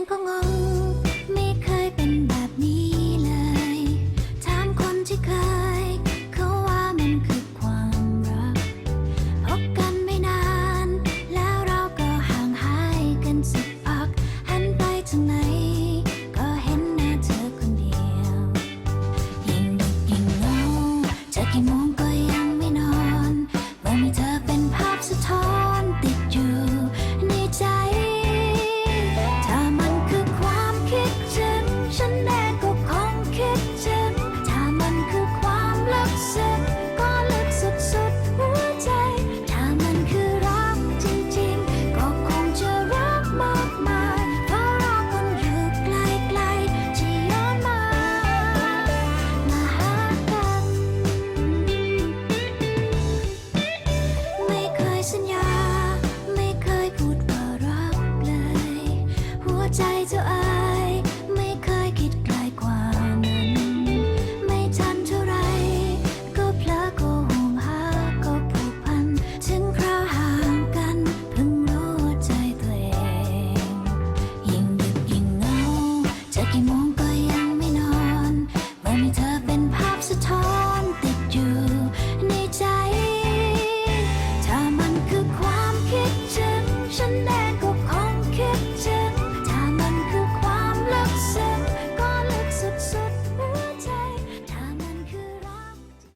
อนก็งง ไม่เคยเป็นแบบนี้เลย ถามคนที่เคย เขาว่ามันคือความรักพบกันไม่นาน แล้วเราก็ห่างหายกันสักพัก หันไปทางไหน ก็เห็นหน้าเธอคนเดียว ยิ่งดึกยิ่งเงาเธกี่โมง ใจเจ้าอาย ไม่เคยคิดไกลกว่านั้น ไม่ทันเท่าไร ก็เพลอก็ห่วงหาก็ผูกพัน ถึงคราห่างกันเพิ่งรู้ใจตัวเงยิ่งดึกยิ่งเงาจะกี่โมงก็ยังไม่นอนบ่มีเธอเป็นภาพสะท้อนติดอยู่